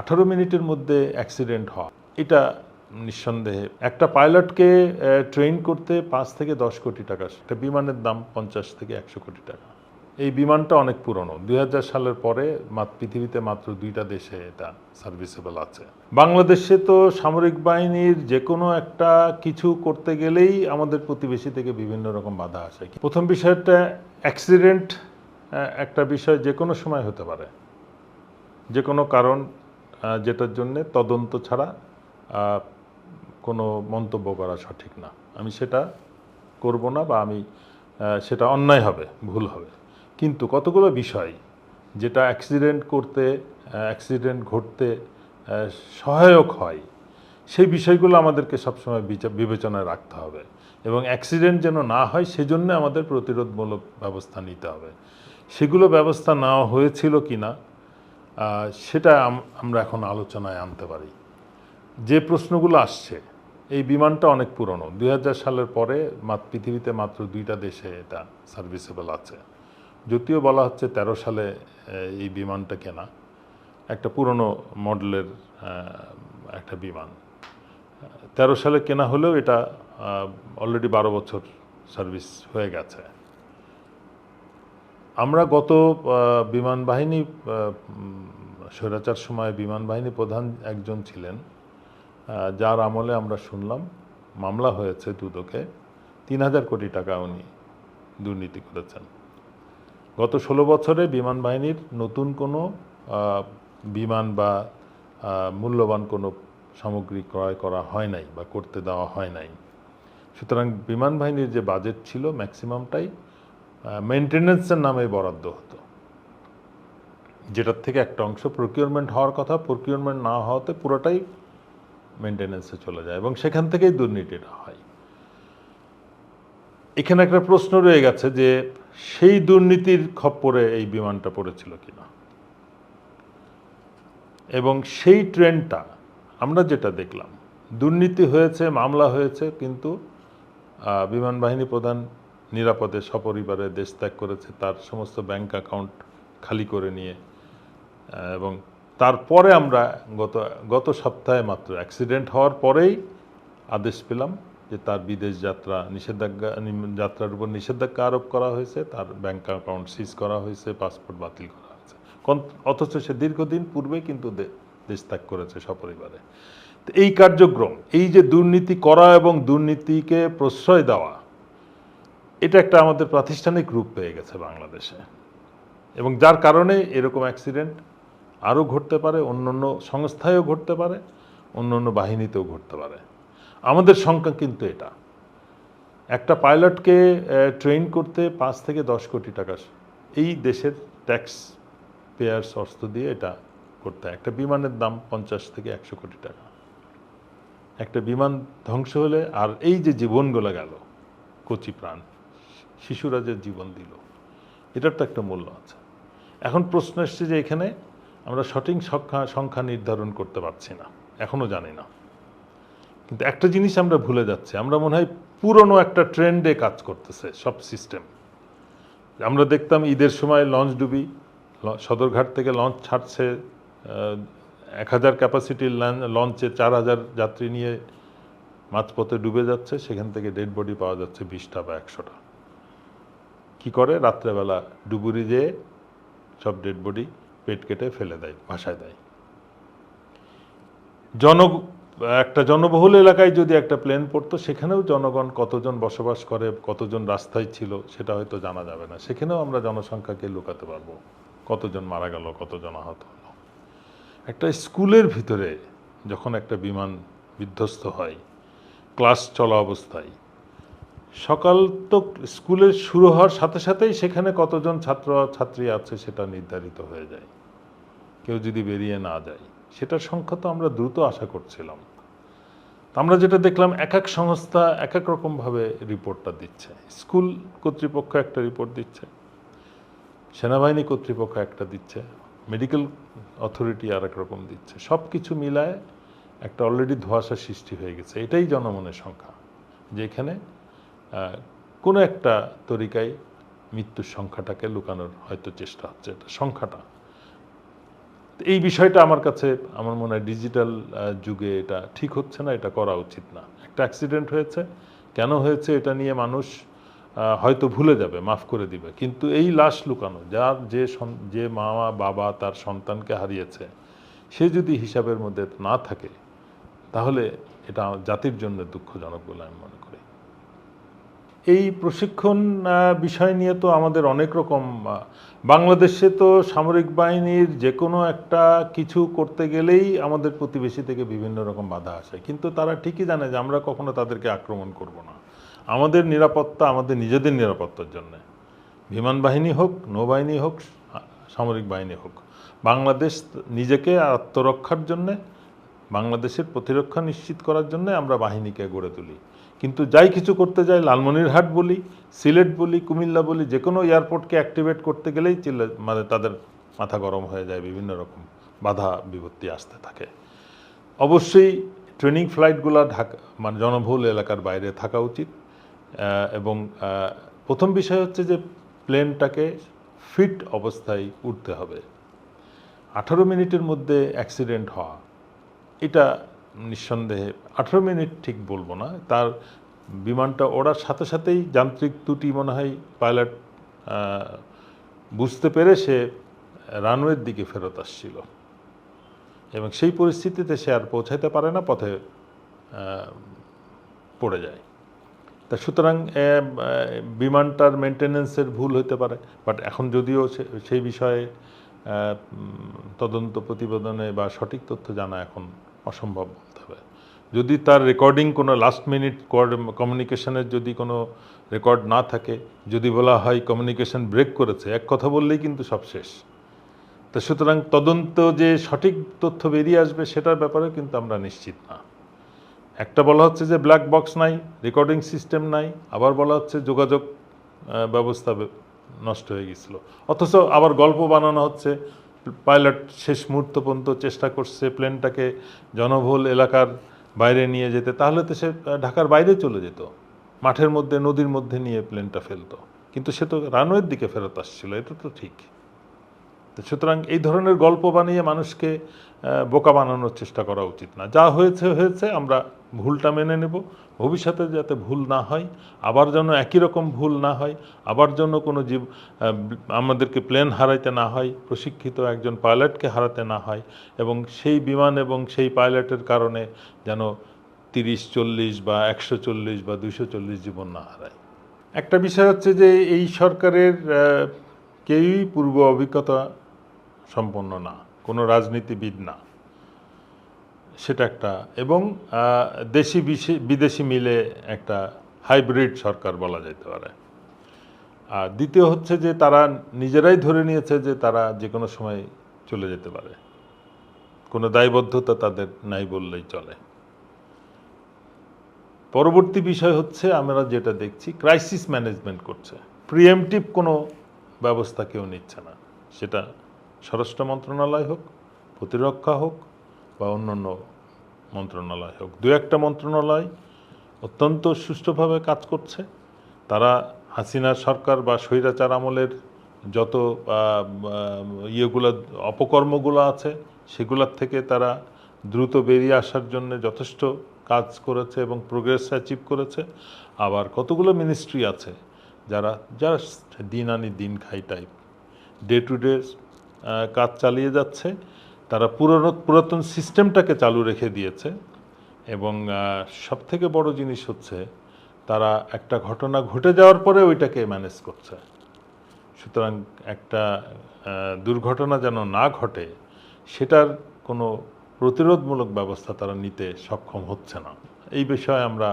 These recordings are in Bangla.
আঠারো মিনিটের মধ্যে অ্যাক্সিডেন্ট হওয়া এটা নিঃসন্দেহে। একটা পাইলটকে ট্রেন করতে পাঁচ থেকে দশ কোটি টাকা। একটা বিমানের দাম পঞ্চাশ থেকে একশো কোটি টাকা। এই বিমানটা অনেক পুরনো। দুই হাজার সালের পরে পৃথিবীতে মাত্র দুইটা দেশে এটা সার্ভিসেবল আছে। বাংলাদেশে তো সামরিক বাহিনীর যে কোনো একটা কিছু করতে গেলেই আমাদের প্রতিবেশী থেকে বিভিন্ন রকম বাধা আসে। প্রথম বিষয়টা অ্যাক্সিডেন্ট একটা বিষয় যে কোনো সময় হতে পারে। যে কোনো কারণ যেটার জন্যে তদন্ত ছাড়া কোনো মন্তব্য করা সঠিক না। আমি সেটা করব না বা আমি সেটা অন্যায় হবে, ভুল হবে। কিন্তু কতগুলো বিষয় যেটা অ্যাক্সিডেন্ট করতে অ্যাক্সিডেন্ট ঘটতে সহায়ক হয়, সেই বিষয়গুলো আমাদেরকে সবসময় বিচা- বিবেচনায় রাখতে হবে। এবং অ্যাক্সিডেন্ট যেন না হয়, সেজন্য আমাদের প্রতিরোধমূলক ব্যবস্থা নিতে হবে। সেগুলো ব্যবস্থা নেওয়া হয়েছিল কি না সেটা আমরা এখন আলোচনায় আনতে পারি। যে প্রশ্নগুলো আসছে, এই বিমানটা অনেক পুরনো। দু হাজার সালের পরে পৃথিবীতে মাত্র দুইটা দেশে এটা সার্ভিসেবল আছে। যদিও বলা হচ্ছে তেরো সালে এই বিমানটা কেনা। একটা পুরনো মডেলের একটা বিমান। তেরো সালে কেনা হলেও এটা অলরেডি বারো বছর সার্ভিস হয়ে গেছে। আমরা গত বিমান বাহিনী স্বৈরাচার সময় বিমান বাহিনী প্রধান একজন ছিলেন যার আমলে আমরা শুনলাম, মামলা হয়েছে দুদকে, তিন হাজার কোটি টাকা উনি দুর্নীতি করেছেন। গত ষোলো বছরে বিমান বাহিনীর নতুন কোনো বিমান বা মূল্যবান কোনো সামগ্রী ক্রয় করা হয় নাই বা করতে দেওয়া হয় নাই। সুতরাং বিমান বাহিনীর যে বাজেট ছিল ম্যাক্সিমামটাই মেনটেন্যান্সের নামে বরাদ্দ হতো। যেটার থেকে একটা অংশ প্রকিউরমেন্ট হওয়ার কথা প্রকিউরমেন্ট না হওয়াতে পুরোটাই মেনটেন্যান্সে চলে যায় এবং সেখান থেকেই দুর্নীতিটা হয়। এখানে একটা প্রশ্ন রয়ে গেছে যে, সেই দুর্নীতির খপ্পরে এই বিমানটা পড়েছিল কিনা? এবং সেই ট্রেনটা, আমরা যেটা দেখলাম, দুর্নীতি হয়েছে, মামলা হয়েছে, কিন্তু বিমান বাহিনী প্রধান নিরাপদে সপরিবারে দেশ ত্যাগ করেছে তার সমস্ত ব্যাংক অ্যাকাউন্ট খালি করে নিয়ে। এবং তারপরে আমরা গত গত সপ্তাহে মাত্র অ্যাক্সিডেন্ট হওয়ার পরেই আদেশ পেলাম যে তার বিদেশ যাত্রা নিষেধাজ্ঞা যাত্রার উপর নিষেধাজ্ঞা আরোপ করা হয়েছে, তার ব্যাংক অ্যাকাউন্ট সিজ করা হয়েছে, পাসপোর্ট বাতিল করা হয়েছে। অথচ সে দীর্ঘদিন পূর্বে কিন্তু দেশ ত্যাগ করেছে সপরিবারে। এই কার্যক্রম, এই যে দুর্নীতি করা এবং দুর্নীতিকে প্রশ্রয় দেওয়া এটা একটা আমাদের প্রাতিষ্ঠানিক রূপ পেয়ে গেছে বাংলাদেশে। এবং যার কারণে এরকম অ্যাক্সিডেন্ট আরও ঘটতে পারে অন্য অন্য সংস্থায়ও ঘটতে পারে অন্য অন্য বাহিনীতেও ঘটতে পারে। আমাদের সংখ্যা কিন্তু এটা। একটা পাইলটকে ট্রেন করতে পাঁচ থেকে দশ কোটি টাকা এই দেশের ট্যাক্স পেয়ার্স অর্থ দিয়ে এটা করতে হয়। একটা বিমানের দাম পঞ্চাশ থেকে একশো কোটি টাকা। একটা বিমান ধ্বংস হলে আর এই যে জীবনগুলো গেল, কচি প্রাণ। শিশুরা যে জীবন দিল, এটার তো একটা মূল্য আছে। এখন প্রশ্ন এসছে যে এখানে আমরা সঠিক সংখ্যা সংখ্যা নির্ধারণ করতে পারছি না এখনও জানি না। কিন্তু একটা জিনিস আমরা ভুলে যাচ্ছি, আমরা মনে হয় পুরনো একটা ট্রেন্ডে কাজ করতেছে সব সিস্টেম। আমরা দেখতাম ঈদের সময় লঞ্চ ডুবি সদরঘাট থেকে লঞ্চ ছাড়ছে এক হাজার ক্যাপাসিটির লঞ্চে চার হাজার যাত্রী নিয়ে মাঝপথে ডুবে যাচ্ছে, সেখান থেকে ডেড বডি পাওয়া যাচ্ছে বিশটা বা একশোটা। কি করে? রাত্রেবেলা ডুবুরি যেয়ে সব ডেড বডি পেট কেটে ফেলে দেয় ভাসায় দেয়। জন, একটা জনবহুল এলাকায় যদি একটা প্লেন পড়তো, সেখানেও জনগণ কতজন বসবাস করে, কতজন রাস্তায় ছিল, সেটা হয়তো জানা যাবে না। সেখানেও আমরা জনসংখ্যাকে লুকাতে পারব। কতজন মারা গেল, কতজন আহত হলো। একটা স্কুলের ভিতরে যখন একটা বিমান বিধ্বস্ত হয়, ক্লাস চলা অবস্থায় সকাল তো স্কুলের শুরু হওয়ার সাথে সাথেই সেখানে কতজন ছাত্র ছাত্রী আছে সেটা নির্ধারিত হয়ে যায়। কেউ যদি বেরিয়ে না যায়। সেটার সংখ্যা তো আমরা দ্রুত আশা করছিলাম। আমরা যেটা দেখলাম এক এক সংস্থা এক এক রকমভাবে রিপোর্টটা দিচ্ছে। স্কুল কর্তৃপক্ষ একটা রিপোর্ট দিচ্ছে সেনাবাহিনী কর্তৃপক্ষ একটা দিচ্ছে মেডিকেল অথরিটি আর এক রকম দিচ্ছে। সব কিছু মিলায় একটা অলরেডি ধোঁয়াশা সৃষ্টি হয়ে গেছে। এটাই জনমনের সংখ্যা। যে এখানে আহ, কোনো একটা তরিকায় মৃত্যুর সংখ্যাটাকে লুকানোর হয়তো চেষ্টা হচ্ছে, এটা সংখ্যাটা। এই বিষয়টা আমার কাছে, আমার মনে হয় ডিজিটাল যুগে এটা ঠিক হচ্ছে না, এটা করা উচিত না। একটা অ্যাক্সিডেন্ট হয়েছে, কেন হয়েছে এটা নিয়ে মানুষ হয়তো ভুলে যাবে, মাফ করে দিবে। কিন্তু এই লাশ লুকানো, যার যে যে মা বাবা তার সন্তানকে হারিয়েছে, সে যদি হিসাবের মধ্যে না থাকে, তাহলে এটা জাতির জন্য দুঃখজনক বলে আমি মনে করি। এই প্রশিক্ষণ বিষয় নিয়ে তো আমাদের অনেক রকম বাংলাদেশে তো সামরিক বাহিনীর যে কোনো একটা কিছু করতে গেলেই আমাদের প্রতিবেশী থেকে বিভিন্ন রকম বাধা আসে। কিন্তু তারা ঠিকই জানে যে আমরা কখনো তাদেরকে আক্রমণ করব না। আমাদের নিরাপত্তা, আমাদের নিজেদের নিরাপত্তার জন্য। বিমান বাহিনী হোক, নৌবাহিনী হোক, সামরিক বাহিনী হোক, বাংলাদেশ নিজেকে আত্মরক্ষার জন্যে, বাংলাদেশের প্রতিরক্ষা নিশ্চিত করার জন্য আমরা বাহিনীকে গড়ে তুলি। কিন্তু যাই কিছু করতে যাই, লালমনিরহাট বলি, সিলেট বলি, কুমিল্লা বলি যে কোনো এয়ারপোর্টকে অ্যাক্টিভেট করতে গেলেই চিল্লা মানে তাদের মাথা গরম হয়ে যায়, বিভিন্ন রকম বাধা বিপত্তি আসতে থাকে। অবশ্যই ট্রেনিং ফ্লাইটগুলো ঢাকা মানে জনবহুল এলাকার বাইরে থাকা উচিত। এবং প্রথম বিষয় হচ্ছে যে প্লেনটাকে ফিট অবস্থায় উঠতে হবে। আঠারো মিনিটের মধ্যে অ্যাক্সিডেন্ট হওয়া, এটা নিঃসন্দেহে আঠারো মিনিট ঠিক বলব না। তার বিমানটা ওড়ার সাথে সাথেই যান্ত্রিক ত্রুটি মনে হয় পাইলট বুঝতে পেরে সে রানওয়ের দিকে ফেরত আসছিল। এবং সেই পরিস্থিতিতে সে আর পৌঁছাইতে পারে না, পথে পড়ে যায়। তা সুতরাং বিমানটার মেনটেনেন্সের ভুল হতে পারে। বাট এখন যদিও সেই বিষয়ে তদন্ত প্রতিবেদনে বা সঠিক তথ্য জানা এখন অসম্ভব বলতে হবে। যদি তার রেকর্ডিং কোনো লাস্ট মিনিট কমিউনিকেশনের যদি কোনো রেকর্ড না থাকে, যদি বলা হয় কমিউনিকেশন ব্রেক করেছে, এক কথা বললেই কিন্তু সব শেষ। তো সুতরাং তদন্ত যে সঠিক তথ্য বেরিয়ে আসবে সেটার ব্যাপারে কিন্তু আমরা নিশ্চিত না। একটা বলা হচ্ছে যে ব্ল্যাক বক্স নাই রেকর্ডিং সিস্টেম নাই, আবার বলা হচ্ছে যোগাযোগ ব্যবস্থা নষ্ট হয়ে গেছিল। অথচ আবার গল্প বানানো হচ্ছে পাইলট শেষ মুহূর্ত পর্যন্ত চেষ্টা করছে প্লেনটাকে জনবহুল এলাকার বাইরে নিয়ে যেতে, তাহলে তো সে ঢাকার বাইরে চলে যেত। মাঠের মধ্যে, নদীর মধ্যে নিয়ে প্লেনটা ফেলতো। কিন্তু সে তো রানওয়ের দিকে ফেরত আসছিল, এটা তো ঠিক। তো সুতরাং এই ধরনের গল্প বানিয়ে মানুষকে বোকা বানানোর চেষ্টা করা উচিত না। যা হয়েছে হয়েছে, আমরা ভুলটা মেনে নেব। ভবিষ্যতে যাতে ভুল না হয়, আবার যেন একই রকম ভুল না হয়, আবার যেন কোনো জীব আমাদেরকে প্লেন হারাইতে না হয়, প্রশিক্ষিত একজন পাইলটকে হারাতে না হয় এবং সেই বিমান এবং সেই পাইলটের কারণে যেন তিরিশ, চল্লিশ বা একশো চল্লিশ বা দুইশো চল্লিশ জীবন না হারায়। একটা বিষয় হচ্ছে যে এই সরকারের কেউই পূর্ব অভিজ্ঞতা সম্পন্ন না, কোনো রাজনীতিবিদ না। সেটা একটা। এবং দেশি বিদেশি মিলে একটা হাইব্রিড সরকার বলা যেতে পারে। আর দ্বিতীয় হচ্ছে যে, তারা নিজেরাই ধরে নিয়েছে যে, তারা যে কোনো সময় চলে যেতে পারে। কোনো দায়বদ্ধতা তাদের নাই বললেই চলে। পরবর্তী বিষয় হচ্ছে, আমরা যেটা দেখছি ক্রাইসিস ম্যানেজমেন্ট করছে। প্রিএমটিভ কোনো ব্যবস্থা কেউ নিচ্ছে না। সেটা স্বরাষ্ট্র মন্ত্রণালয় হোক, প্রতিরক্ষা হোক বা অন্যান্য মন্ত্রণালয় হোক, দু একটা মন্ত্রণালয় অত্যন্ত সুষ্ঠুভাবে কাজ করছে। তারা হাসিনার সরকার বা স্বৈরাচার আমলের যত ইয়েগুলো, অপকর্মগুলো আছে, সেগুলোর থেকে তারা দ্রুত বেরিয়ে আসার জন্য যথেষ্ট কাজ করেছে এবং প্রোগ্রেস অ্যাচিভ করেছে। আবার কতগুলো মিনিস্ট্রি আছে, যারা জাস্ট দিন আনি দিন খাই টাইপ ডে টু ডে কাজ চালিয়ে যাচ্ছে। তারা পুরনো পুরাতন সিস্টেমটাকে চালু রেখে দিয়েছে এবং সব থেকে বড় জিনিস হচ্ছে তারা একটা ঘটনা ঘটে যাওয়ার পরে ওইটাকে ম্যানেজ করছে। সুতরাং একটা দুর্ঘটনা যেন না ঘটে, সেটার কোনো প্রতিরোধমূলক ব্যবস্থা তারা নিতে সক্ষম হচ্ছে না। এই বিষয়ে আমরা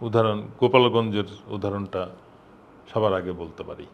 উদাহরণ গোপালগঞ্জের উদাহরণটা সবার আগে বলতে পারি।